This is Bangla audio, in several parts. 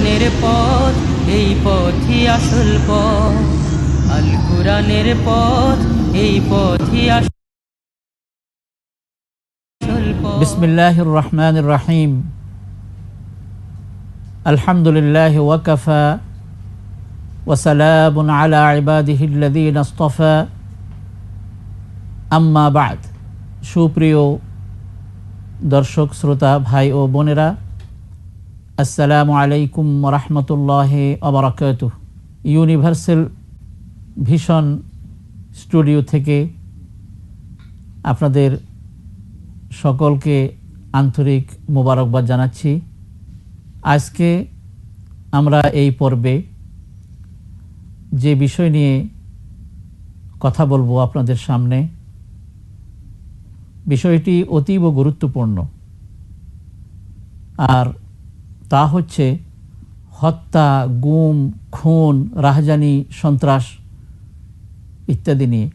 কোরআনের পথ এই পথই আসল পথ আল কোরআনের পথ এই পথই আসল পথ بسم الله الرحمن الرحيم الحمد لله وكفى وسلام على عباده الذين اصطفى أما بعد সুপ্রিয় দর্শক শ্রোতা ভাই ও বোনেরা আসসালামু আলাইকুম রহমতুল্লাহ অবরাকাত ইউনিভার্সাল ভিশন স্টুডিও থেকে আপনাদের সকলকে আন্তরিক মোবারকবাদ জানাচ্ছি। আজকে আমরা এই পর্বে যে বিষয় নিয়ে কথা বলব আপনাদের সামনে, বিষয়টি অতীব গুরুত্বপূর্ণ। আর তা হচ্ছে হত্যা, গুম, খুন, রাহজানি, সন্ত্রাস ইত্যাদি নিয়ে।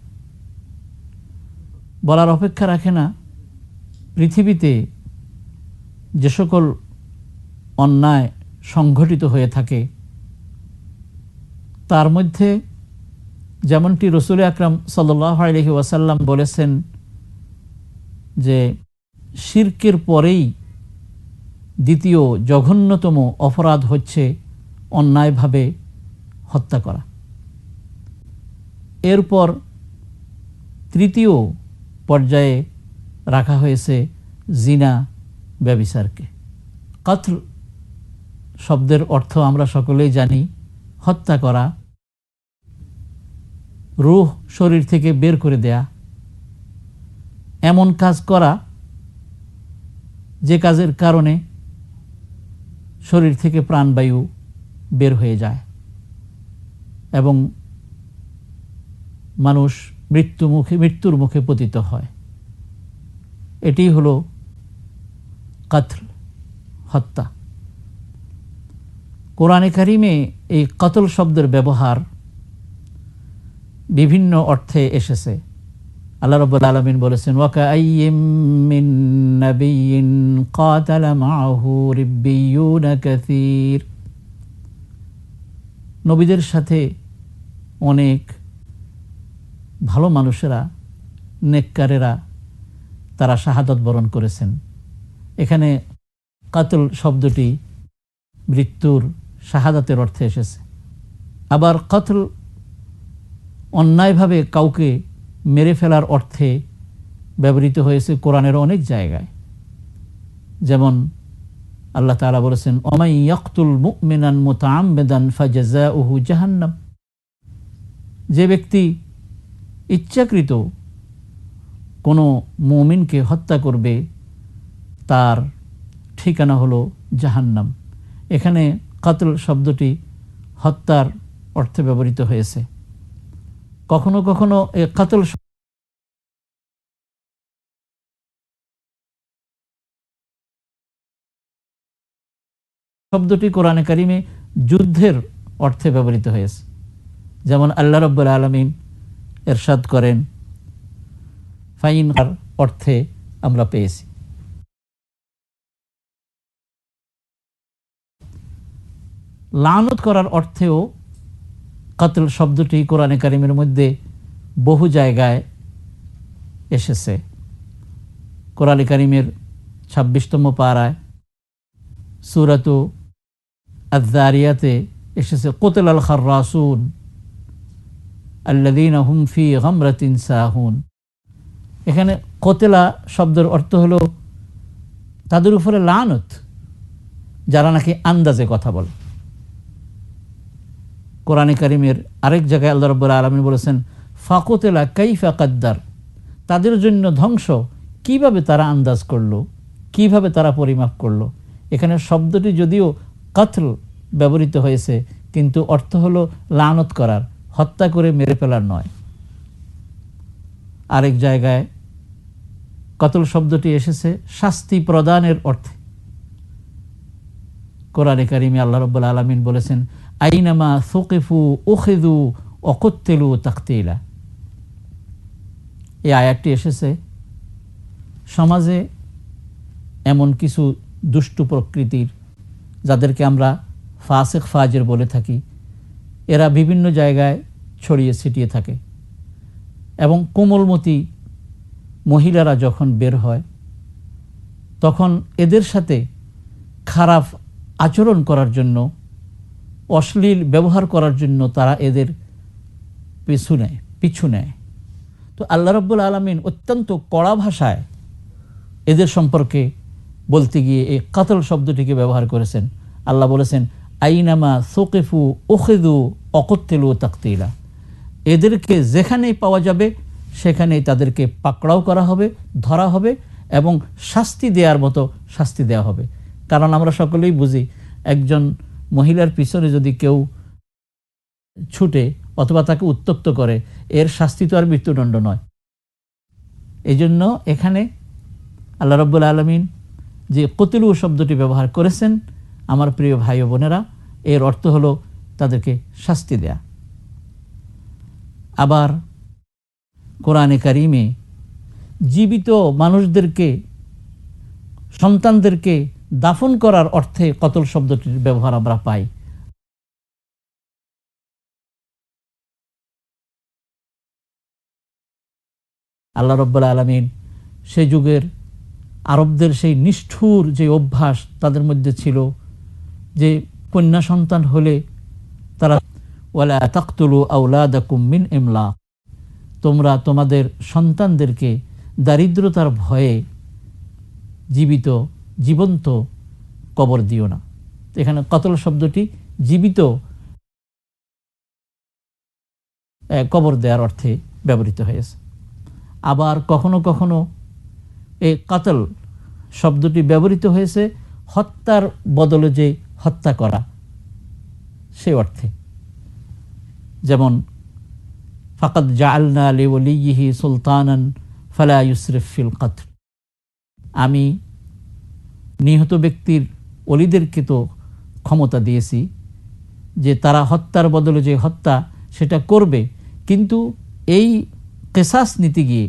বলার অপেক্ষা রাখে না, পৃথিবীতে যে সকল অন্যায় সংঘটিত হয়ে থাকে, তার মধ্যে যেমনটি রসুল আকরাম সাল্লাহ আলহি ওয়াসাল্লাম বলেছেন যে, শির্কের পরেই দ্বিতীয় জঘন্যতম অপরাধ হচ্ছে অন্যায়ভাবে হত্যা করা। এরপর তৃতীয় পর্যায়ে রাখা হয়েছে জিনা ব্যবিচারকে। কত্ল শব্দের অর্থ আমরা সকলেই জানি, হত্যা করা, রুহ শরীর থেকে বের করে দেয়া। এমন কাজ করা যে কাজের কারণে শরীর থেকে প্রাণবায়ু বের হয়ে যায় এবং মানুষ মৃত্যু মুখে, মৃত্যুর মুখে পতিত হয়। এটি হলো কাতল হত্যা। কোরআনে কারিমে এই কতল শব্দের ব্যবহার বিভিন্ন অর্থে এসেছে। আল্লাহ রব্বুল আলমিন বলেছেন কাসীর। নবীদের সাথে অনেক ভালো মানুষেরা, নেককারেরা, তারা শাহাদত বরণ করেছেন। এখানে কাতল শব্দটি মৃত্যুর শাহাদাতের অর্থে এসেছে। আবার কতল অন্যায়ভাবে কাউকে মেরে ফেলার অর্থে ব্যবহৃত হয়েছে কোরআনের অনেক জায়গায়। যেমন আল্লাহ তালা বলেছেন অমাই ইয়কুল মুকমিনান মোতামেদান ফাজা উহু জাহান্নাম। যে ব্যক্তি ইচ্ছাকৃত কোনো মমিনকে হত্যা করবে, তার ঠিকানা হলো জাহান্নাম। এখানে কাতল শব্দটি হত্যার অর্থে ব্যবহৃত হয়েছে। কখনো কখনো কাতল শব্দটি কোরআনে কারিমে যুদ্ধের অর্থে ব্যবহৃত হয়েছে। যেমন আল্লাহ রব্বুল আলমিন এরশাদ করেন, ফাইন অর্থে আমরা পেয়েছি। লানত করার অর্থেও কাতল শব্দটি কোরআনে কারিমের মধ্যে বহু জায়গায় এসেছে। কোরআনে কারিমের ছাব্বিশতম পাড়ায় সুরাত আদারিয়াতে এসেছে, কোতেল আল খার্রাসুন আল্লাদিন হুমফি গমরাতিন সাহুন। এখানে কোতেলা শব্দের অর্থ হলো তাদের উপরে লানত, যারা নাকি আন্দাজে কথা বলে। কোরআনে কারিমের আরেক জায়গায় আল্লাহ রব্বুল আলমী বলেছেন, ফাকুতেলা কাইফা কাদ্দার। তাদের জন্য ধ্বংস কীভাবে তারা আন্দাজ করল? কীভাবে তারা পরিমাপ করল? এখানে শব্দটি যদিও কাতল ব্যবহৃত হয়েছে, কিন্তু অর্থ হলো লানত করার, হত্যা করে মেরে ফেলার নয়। আরেক জায়গায় কতল শব্দটি এসেছে শাস্তি প্রদানের অর্থে। কোরআনে কারিমে আল্লাহ রব্বুল আলমিন বলেছেন আইনামা সোকেফু ওখেদু অকত্তেলু তাকতেলা। এই আয়াতটি এসেছে সমাজে এমন কিছু দুষ্টু প্রকৃতির, যাদেরকে আমরা ফাসেক ফাজের বলে থাকি। এরা বিভিন্ন জায়গায় ছড়িয়ে ছিটিয়ে থাকে এবং কোমলমতি মহিলারা যখন বের হয়, তখন এদের সাথে খারাপ আচরণ করার জন্য অশ্লীল ব্যবহার করার জন্য তারা এদের পিছু নেয় পিছু নেয়। তো আল্লাহ রব্বুল আলমিন অত্যন্ত কড়া ভাষায় এদের সম্পর্কে বলতে গিয়ে এই কাতল শব্দটিকে ব্যবহার করেছেন। আল্লাহ বলেছেন, আইনামা সোকেফু ওখেদু অকত্তেলু তাকতিলা। এদেরকে যেখানেই পাওয়া যাবে, সেখানেই তাদেরকে পাকড়াও করা হবে, ধরা হবে এবং শাস্তি দেওয়ার মতো শাস্তি দেওয়া হবে। কারণ আমরা সকলেই বুঝি, একজন মহিলার পিছনে যদি কেউ ছুটে অথবা তাকে উত্তপ্ত করে, এর শাস্তি তো আর মৃত্যুদণ্ড নয়। এই জন্য এখানে আল্লাহ রব্বুল আলমিন যে কতিলু শব্দটি ব্যবহার করেছেন, আমার প্রিয় ভাই বোনেরা, এর অর্থ হলো তাদেরকে শাস্তি দেয়া। আবার কোরআনে কারিমে জীবিত মানুষদেরকে, সন্তানদেরকে দাফন করার অর্থে কতল শব্দটির ব্যবহার আমরা পাই। আল্লাহ রব্বুল্লা আলমিন সে যুগের আরবদের সেই নিষ্ঠুর যে অভ্যাস তাদের মধ্যে ছিল যে কন্যা সন্তান হলে তারা, ওয়ালা তাকতুলু আউলাদাকুম মিন ইমলা তোমরা তোমাদের সন্তানদেরকে দারিদ্রতার ভয়ে জীবিত জীবন্ত কবর দিও না। এখানে কতল শব্দটি জীবিত কবর দেওয়ার অর্থে ব্যবহৃত হয়েছে। আবার কখনো কখনো এই কাতল শব্দটি ব্যবহৃত হয়েছে, হত্যার বদলে যে হত্যা করা, সে অর্থে। যেমন, ফাকাদ জাআলনা লিওয়ালিহি সুলতানান ফালা ইউসরিফ ফিল কাতল। আমি নিহত ব্যক্তির অলিদেরকে তো ক্ষমতা দিয়েছি, যে তারা হত্যার বদলে যে হত্যা সেটা করবে। কিন্তু এই কেসাস নিতে গিয়ে,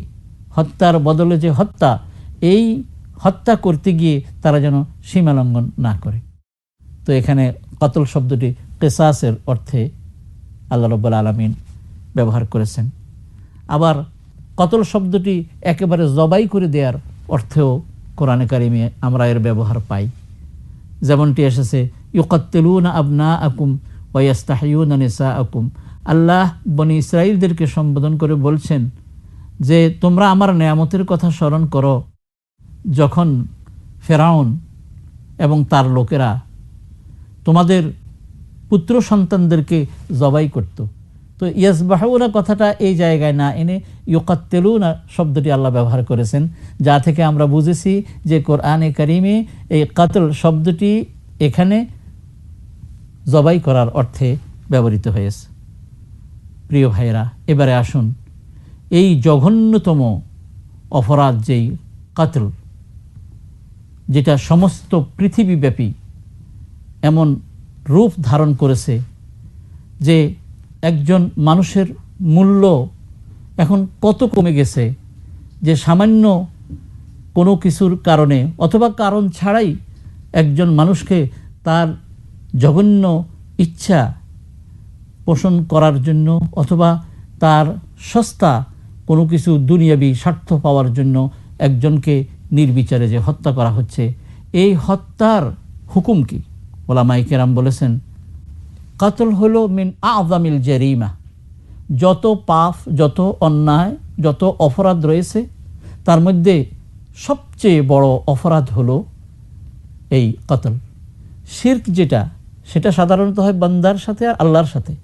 হত্যার বদলে যে হত্যা, এই হত্যা করতে গিয়ে তারা যেন সীমালঙ্ঘন না করে। তো এখানে কতল শব্দটি কেসাসের অর্থে আল্লাহ রব্বুল আলমিন ব্যবহার করেছেন। আবার কতল শব্দটি একেবারে জবাই করে দেওয়ার অর্থেও কোরআনে কারিমে আমরা এর ব্যবহার পাই। যেমনটি এসেছে, ইউকাত্তেলুন আবনা আকুম ওয়াস্তাহিউন নিসা আকুম আল্লাহ বনি ইসরায়েলদেরকে সম্বোধন করে বলছেন যে, তোমরা আমার নেয়ামতের কথা স্মরণ করো। যখন ফেরাউন এবং তার লোকেরা তোমাদের পুত্র সন্তানদেরকে জবাই করত তো ইয়াসবাহুনা কথাটা এই জায়গায় না এনে ইউকাত্তেলুনা শব্দটি আল্লাহ ব্যবহার করেছেন, যা থেকে আমরা বুঝেছি যে কোরআনে করিমে এই কাতল শব্দটি এখানে জবাই করার অর্থে ব্যবহৃত হয়েছে। প্রিয় ভাইয়েরা, এবারে আসুন, এই জঘন্যতম অপরাধ যেই কাতল, যেটা সমস্ত পৃথিবীব্যাপী এমন রূপ ধারণ করেছে যে একজন মানুষের মূল্য এখন কত কমে গেছে যে সামান্য কোনো কিছুর কারণে অথবা কারণ ছাড়াই একজন মানুষকে তার জঘন্য ইচ্ছা পোষণ করার জন্য অথবা তার সস্তা কোনো কিছু দুনিয়াবি স্বার্থ পাওয়ার জন্য একজনকে নির্বিচারে যে হত্যা করা হচ্ছে। এই হত্যার হুকুম কি? ওলামাই কেরাম বলেছেন কাতল হলো মিন আজামিল জেরিমা। যত পাপ, যত অন্যায়, যত অপরাধ রয়েছে, তার মধ্যে সবচেয়ে বড় অপরাধ হলো এই কাতল। শির্ক যেটা, সেটা সাধারণত হয় বান্দার সাথে আর আল্লাহর সাথে।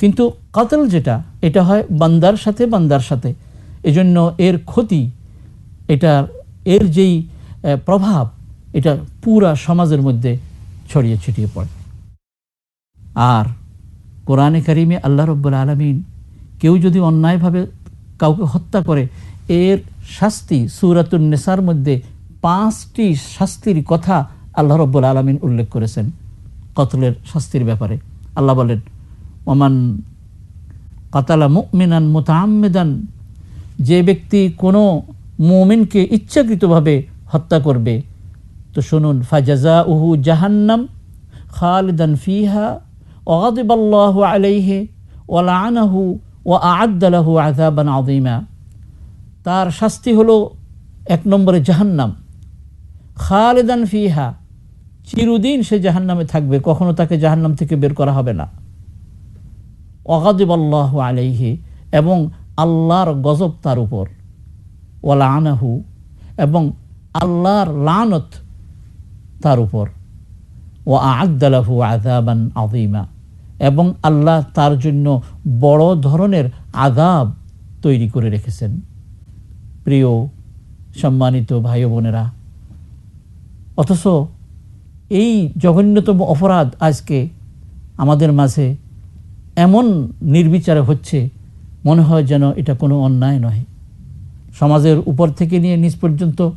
কিন্তু কাতল যেটা, এটা হয় বান্দার সাথে বান্দার সাথে। এজন্য এর ক্ষতি এটা এর যেই প্রভাব এটা পুরা সমাজের মধ্যে ছড়িয়ে ছিটিয়ে পড়ে। আর কোরআনে কারিমে আল্লাহ রব্বুল আলমিন কেউ যদি অন্যায়ভাবে কাউকে হত্যা করে, এর শাস্তি সুরাতুল নেসার মধ্যে পাঁচটি শাস্তির কথা আল্লাহ রব্বুল আলমিন উল্লেখ করেছেন কতলের শাস্তির ব্যাপারে। আল্লাহ বলেন, ওমান কাতালা মুমিনান মোতামেদান যে ব্যক্তি কোনো মোমিনকে ইচ্ছাকৃতভাবে হত্যা করবে, তো শুনুন ফাজাজা উহু জাহান্নাম খালিদান ফিহা ওগাদিব আল্লাহ আলাইহে ওলাআনাহু ও আদালাহু আযাবান আযীমা। তার শাস্তি হলো এক নম্বরে জাহান্নাম। খালেদান ফিহা, চিরদিন সে জাহান্নামে থাকবে, কখনো তাকে জাহান্নাম থেকে বের করা হবে না। অগাদিব আল্লাহ আলাইহি এবং আল্লাহর গজব তার উপর। ওলা আনাহু এবং আল্লাহর লানত তার উপর। ও আদালাহু আদাবান আদিমা এবং আল্লাহ তার জন্য বড় ধরনের আগাব তৈরি করে রেখেছেন। প্রিয়, সম্মানিত ভাই বোনেরা, অথচ এই জঘন্যতম অপরাধ আজকে আমাদের মাঝে এমন নির্বিচারে হচ্ছে, মনে হয় যেন এটা কোনো অন্যায় নয়। সমাজের উপর থেকে নিয়ে নিচ পর্যন্ত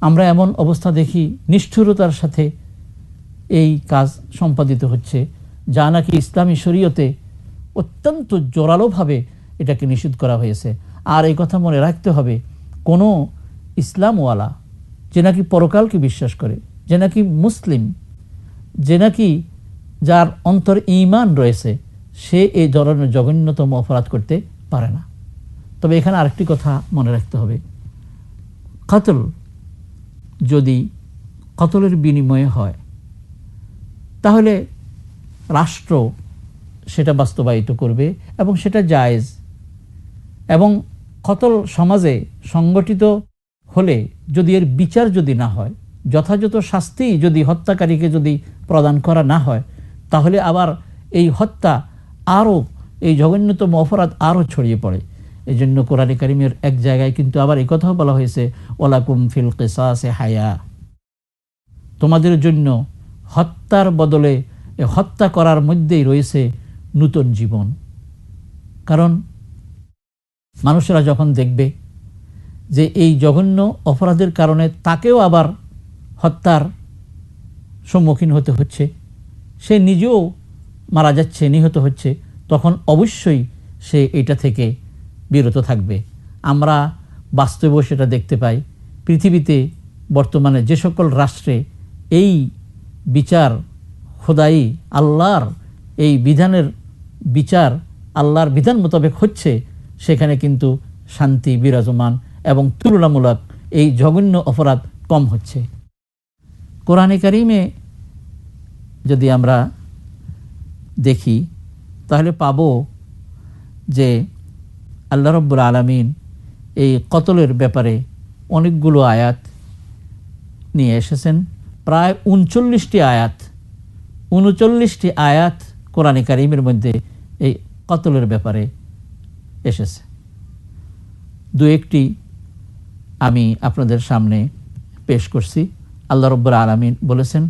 আমরা এমন অবস্থা দেখি, নিষ্ঠুরতার সাথে এই কাজ সম্পাদিত হচ্ছে। যা নাকি ইসলামী শরীয়তে অত্যন্ত জোরালোভাবে এটাকে নিষিদ্ধ করা হয়েছে। আর এই কথা মনে রাখতে হবে, কোনো ইসলামওয়ালা যে নাকি পরকালকে বিশ্বাস করে, যে নাকি মুসলিম, যে নাকি যার অন্তর ইমান রয়েছে, সে এই ধরনের জঘন্যতম অপরাধ করতে পারে না। তবে এখানে আরেকটি কথা মনে রাখতে হবে। কাতল যদি কতলের বিনিময়ে হয়, তাহলে রাষ্ট্র সেটা বাস্তবায়িত করবে এবং সেটা জায়েজ। এবং কতল সমাজে সংগঠিত হলে যদি এর বিচার যদি না হয়, যথাযথ শাস্তি যদি হত্যাকারীকে যদি প্রদান করা না হয়, তাহলে আবার এই হত্যা আরও, এই জঘন্যতম অপরাধ আরও ছড়িয়ে পড়ে। এই জন্য কোরআন কারিমের এক জায়গায় কিন্তু আবার এই কথাও বলা হয়েছে ওলাকুম ফিল কেসাসে হায়া। তোমাদের জন্য হত্যার বদলে হত্যা করার মধ্যেই রয়েছে নূতন জীবন। কারণ মানুষেরা যখন দেখবে যে এই জঘন্য অপরাধের কারণে তাকেও আবার হত্যার সম্মুখীন হতে হচ্ছে, সে নিজেও মারা যাচ্ছে, নিহত হচ্ছে, তখন অবশ্যই সে এটা থেকে বিরত থাকবে। আমরা বাস্তবেও সেটা দেখতে পাই। পৃথিবীতে বর্তমানে যে সকল রাষ্ট্রে এই বিচার খোদাই আল্লাহর এই বিধানের বিচার আল্লাহর বিধান মোতাবেক হচ্ছে, সেখানে কিন্তু শান্তি বিরাজমান এবং তুলনামূলক এই জঘন্য অপরাধ কম হচ্ছে। কোরআনে কারিমে যদি আমরা দেখি, তাহলে পাব যে আল্লাহ রব্বুল আলমিন এই কতলের ব্যাপারে অনেকগুলো আয়াত নিয়ে এসেছেন। প্রায় উনচল্লিশটি আয়াত উনচল্লিশটি আয়াত কোরআনে কারিমের মধ্যে এই কতলের ব্যাপারে এসেছে। দু একটি আমি আপনাদের সামনে পেশ করছি। আল্লাহ রব্বুর আলমিন বলেছেন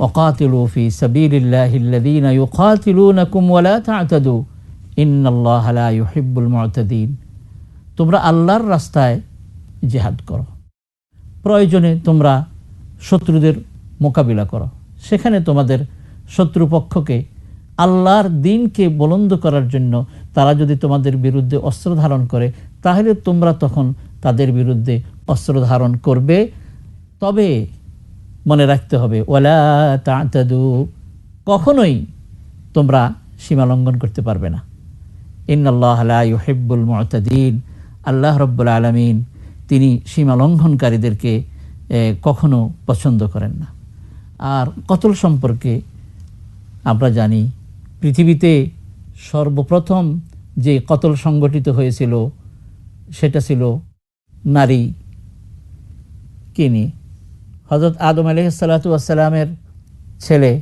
ওকাতিলু ফি সাবিলিল্লাহিল্লাযীনা ইউকাতিলুনাকুম ওয়ালা তা'তাদু, ইন্নাল্লাহা লা ইউহিব্বুল মু'তাদিন। তোমরা আল্লাহর রাস্তায় জিহাদ করো। প্রয়োজনে তোমরা শত্রুদের মোকাবিলা করো। সেখানে তোমাদের শত্রুপক্ষকে, আল্লাহর দিনকে বলন্দ করার জন্য তারা যদি তোমাদের বিরুদ্ধে অস্ত্র ধারণ করে, তাহলে তোমরা তখন তাদের বিরুদ্ধে অস্ত্র ধারণ করবে। তবে মনে রাখতে হবে ওলা তাদু কখনোই তোমরা সীমা লঙ্ঘন করতে পারবে না। ইন্নআল্লাহ ইউহিব্বুল মুতাদিন, আল্লাহ রব্বুল আলমিন তিনি সীমা লঙ্ঘনকারীদেরকে কখনো পছন্দ করেন না। আর কতল সম্পর্কে আমরা জানি, পৃথিবীতে সর্বপ্রথম যে কতল সংগঠিত হয়েছিল, সেটা ছিল নারী। কিনি হজরত আদম আলহিসাল্লাতুয়াসাল্লামের ছেলে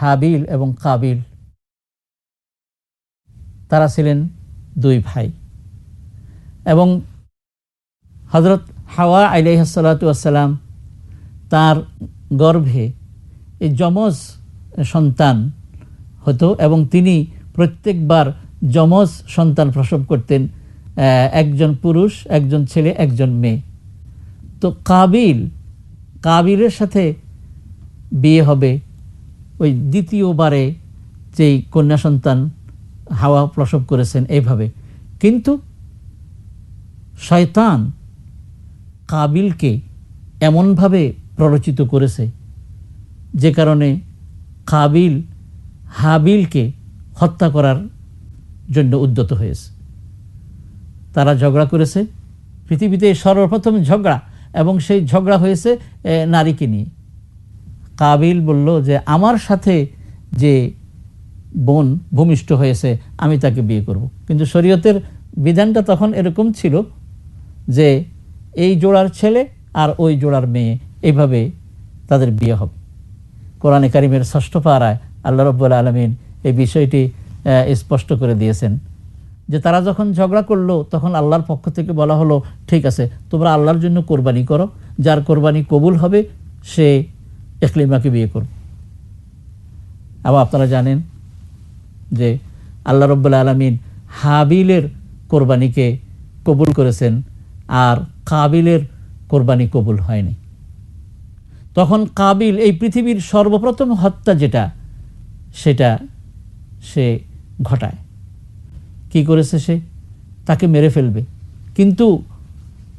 হাবিল এবং কাবিল, তারা ছিলেন দুই ভাই। এবং হজরত হাওয়া আলিহাসাল্লাতুয়াসাল্লাম তার গর্ভে এই যমজ সন্তান হতো এবং তিনি প্রত্যেকবার যমজ সন্তান প্রসব করতেন একজন পুরুষ, একজন ছেলে, একজন মেয়ে। তো কাবিল, কাবিলের সাথে বিয়ে হবে ওই দ্বিতীয়বারে যেই কন্যা সন্তান হাওয়া প্রসব করেছেন এইভাবে। কিন্তু শয়তান কাবিলকে এমনভাবে প্ররোচিত করেছে যে কারণে কাবিল হাবিলকে হত্যা করার জন্য উদ্যত হয়েছে। তারা ঝগড়া করেছে। পৃথিবীতে সর্বপ্রথম ঝগড়া এবং সেই ঝগড়া হয়েছে নারীকে নিয়ে। কাবিল বলল যে, আমার সাথে যে বোন ভূমিষ্ঠ হয়েছে, আমি তাকে বিয়ে করব। কিন্তু শরীয়তের বিধানটা তখন এরকম ছিল যে, এই জোড়ার ছেলে আর ওই জোড়ার মেয়ে এইভাবে তাদের বিয়ে হবে। কোরআনে কারিমের ষষ্ঠ পাড়ায় আল্লাহ রব্বুল আলমিন এই বিষয়টি স্পষ্ট করে দিয়েছেন যে তারা যখন ঝগড়া করল, তখন আল্লাহর পক্ষ থেকে বলা হলো, ঠিক আছে, তোমরা আল্লাহর জন্য কোরবানি করো। যার কোরবানি কবুল হবে, সে একলিমাকে বিয়ে করবে। আবার আপনারা জানেন যে আল্লাহ রব্বুল আলমিন হাবিলের কোরবানিকে কবুল করেছেন, আর কাবিলের কোরবানি কবুল হয়নি। তখন কাবিল এই পৃথিবীর সর্বপ্রথম হত্যা যেটা, সেটা সে ঘটায়। কি করেছে সে? তাকে মেরে ফেলবে। কিন্তু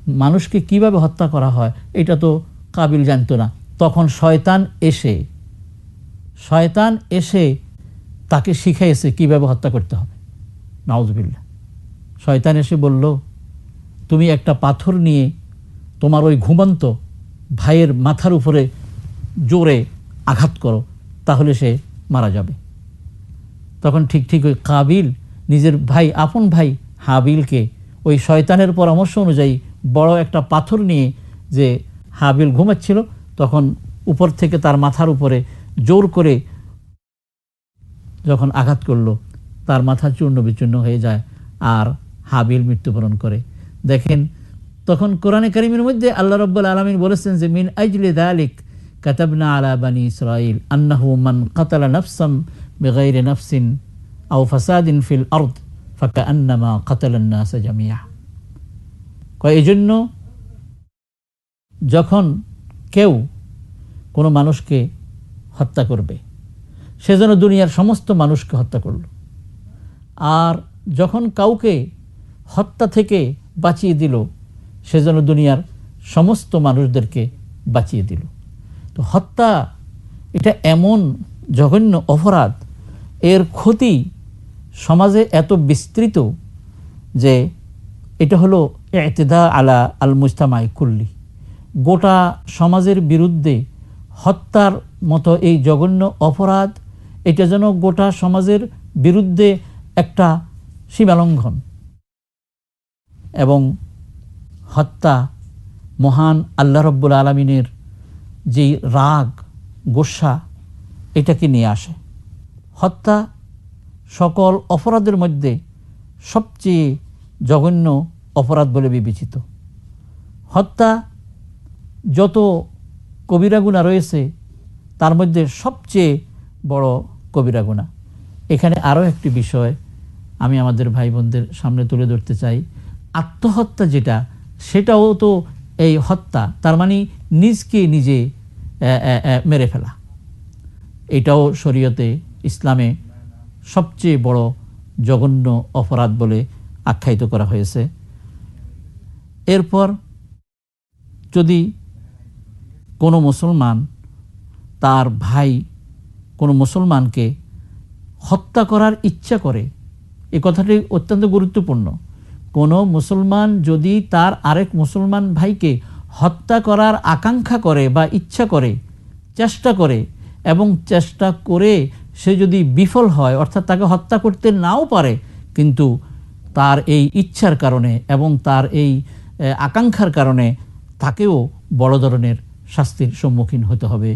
মানুষকে কীভাবে হত্যা করা হয়, এটা তো কাবিল জানতো না। তখন শয়তান এসে শয়তান এসে তাকে শিখাইছে কীভাবে হত্যা করতে হবে। নাউজবিল্লা শয়তান এসে বলল, তুমি একটা পাথর নিয়ে তোমার ওই ঘুমন্ত ভাইয়ের মাথার উপরে জোরে আঘাত করো, তাহলে সে মারা যাবে। তখন ঠিক ঠিক ওই কাবিল, নিজের ভাই, আপন ভাই হাবিলকে ওই শয়তানের পরামর্শ অনুযায়ী বড় একটা পাথর নিয়ে যে হাবিল ঘুমাচ্ছিল, তখন উপর থেকে তার মাথার উপরে জোর করে যখন আঘাত করল, তার মাথা চূর্ণ বিচূর্ণ হয়ে যায় আর হাবিল মৃত্যুবরণ করে। দেখেন তখন কোরআনে কারিমের মধ্যে আল্লাহ রব্বুল আলমিন বলেছেন যে, মিন আইজলে দালিক কাতাবনা আলা বানি ইসরাইল আন্নাহু মান কাতালা নফসাম বেগাইরে নফসিন আউ ফাসাদিন ফিল আর্দ ফাকা আন্নামা কাতালান্নাস জামিয়া কয় এই জন্য যখন কেউ কোনো মানুষকে হত্যা করবে, সে যেন দুনিয়ার সমস্ত মানুষকে হত্যা করল। আর যখন কাউকে হত্যা থেকে বাঁচিয়ে দিল সে যেন দুনিয়ার সমস্ত মানুষদেরকে বাঁচিয়ে দিল। তো হত্যা, এটা এমন জঘন্য অপরাধ, এর ক্ষতি সমাজে এত বিস্তৃত যে এটা হলো এতেদা আলা আল মুস্তামাই কুল্লি। গোটা সমাজের বিরুদ্ধে হত্যার মতো এই জঘন্য অপরাধ, এটা যেন গোটা সমাজের বিরুদ্ধে একটা সীমালঙ্ঘন। এবং হত্যা মহান আল্লাহ রব্বুল আলমিনের যেই রাগ, গোসা, এটাকে নিয়ে আসে। হত্যা সকল অপরাধের মধ্যে সবচেয়ে জঘন্য অপরাধ বলে বিবেচিত। হত্যা যত কবিরাগুনা রয়েছে, তার মধ্যে সবচেয়ে বড় কবিরাগুনা এখানে আরও একটি বিষয় আমি আমাদের ভাই বোনদের সামনে তুলে ধরতে চাই। আত্মহত্যা যেটা সেটাও তো এই হত্যা, তার মানে নিজকে নিজে মেরে ফেলা। এটাও শরীয়তে ইসলামে সবচেয়ে বড় জঘন্য অপরাধ বলে আখ্যায়িত করা হয়েছে। এরপর যদি কোনো মুসলমান তার ভাই কোনো মুসলমানকে হত্যা করার ইচ্ছা করে, এ কথাটি অত্যন্ত গুরুত্বপূর্ণ। কোনো মুসলমান যদি তার আরেক মুসলমান ভাইকে হত্যা করার আকাঙ্ক্ষা করে বা ইচ্ছা করে, চেষ্টা করে এবং চেষ্টা করে সে যদি বিফল হয়, অর্থাৎ তাকে হত্যা করতে নাও পারে, কিন্তু তার এই ইচ্ছার কারণে এবং তার এই আকাঙ্ক্ষার কারণে তাকেও বড় ধরনের শাস্তির সম্মুখীন হতে হবে।